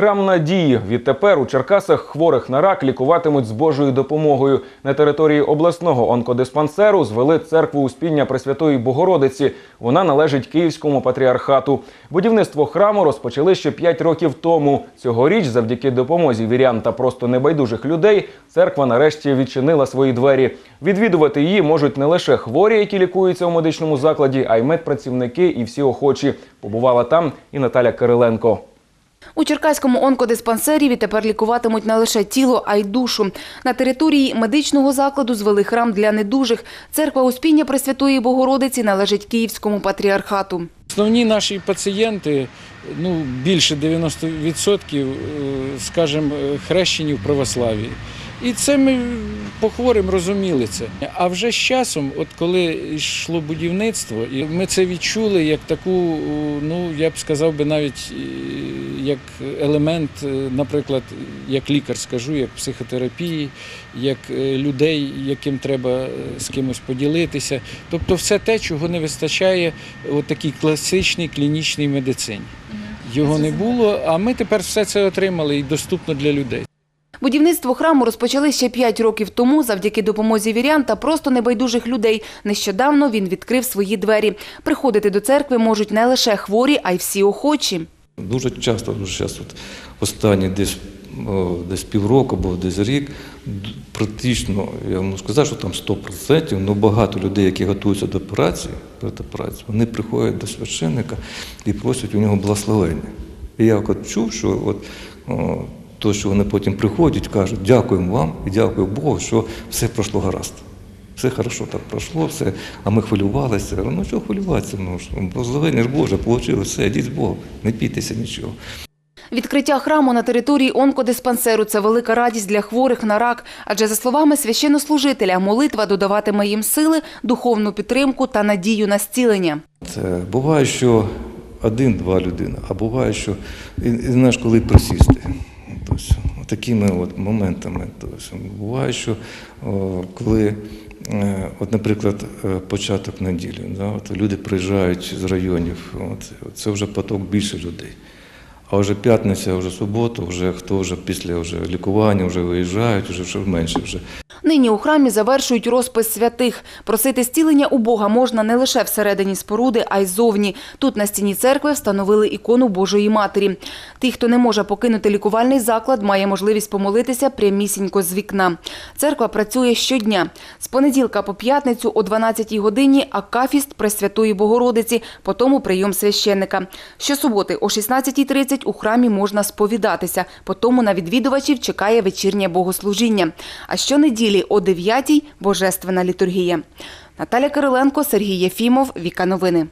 Храм надії. Відтепер у Черкасах хворих на рак лікуватимуть з Божою допомогою. На території обласного онкодиспансеру звели церкву Успіння Пресвятої Богородиці. Вона належить Київському патріархату. Будівництво храму розпочали ще 5 років тому. Цьогоріч, завдяки допомозі вірян та просто небайдужих людей, церква нарешті відчинила свої двері. Відвідувати її можуть не лише хворі, які лікуються у медичному закладі, а й медпрацівники і всі охочі. Побувала там і Наталя Кириленко. У Черкаському онкодиспансері відтепер лікуватимуть не лише тіло, а й душу. На території медичного закладу звели храм для недужих. Церква Успіння Пресвятої Богородиці належить Київському патріархату. Основні наші пацієнти, ну більше 90%, е, скажімо, е, хрещені в православії. І це ми по хворим розуміли це. А вже з часом, от коли йшло будівництво, і ми це відчули як таку, ну я б сказав би навіть як елемент, е, наприклад, як лікар скажу, як психотерапії, як е, людей, яким треба е, з кимось поділитися. Тобто все те, чого не вистачає у такій класичній клінічній медицині. Його не було, а ми тепер все це отримали і доступно для людей. Будівництво храму розпочали ще 5 років тому завдяки допомозі вірян та просто небайдужих людей. Нещодавно він відкрив свої двері. Приходити до церкви можуть не лише хворі, а й всі охочі. Дуже часто, дуже часто, останні десь, десь півроку або десь рік, практично, я можу сказати, що там 100%, але багато людей, які готуються до перед операцією, вони приходять до священника і просять у нього благословення. І я от чув, що от, то, що вони потім приходять, кажуть, дякуємо вам і дякую Богу, що все пройшло гаразд. Все хорошо так пройшло, все, а ми хвилювалися. Ну чого хвилюватися? Ну, благословення ж Боже, вийшло, все, йдіть з Богом, не бійтеся нічого. Відкриття храму на території онкодиспансеру – це велика радість для хворих на рак. Адже, за словами священнослужителя, молитва додаватиме їм сили, духовну підтримку та надію на зцілення. Це буває, що один-два людини, а буває, що і, і знаєш, коли присісти. Такими от моментами. Тобто, буває, що коли, е, от, наприклад, е, початок неділі, да, от люди приїжджають з районів, от, це вже поток більше людей. А вже п'ятниця, вже субота, вже хто вже після вже лікування вже виїжджають, вже менше вже. Нині у храмі завершують розпис святих. Просити зцілення у Бога можна не лише всередині споруди, а й зовні. Тут на стіні церкви встановили ікону Божої Матері. Ті, хто не може покинути лікувальний заклад, має можливість помолитися прямісінько з вікна. Церква працює щодня. З понеділка по п'ятницю о 12-й годині акафіст Пресвятої Богородиці, потім прийом священника. Щосуботи о 16.30 у храмі можна сповідатися, потім на відвідувачів чекає вечірнє богослужіння. А щонеділі о 9-й – божественна літургія. Наталя Кириленко, Сергій Єфімов, Віка Новини.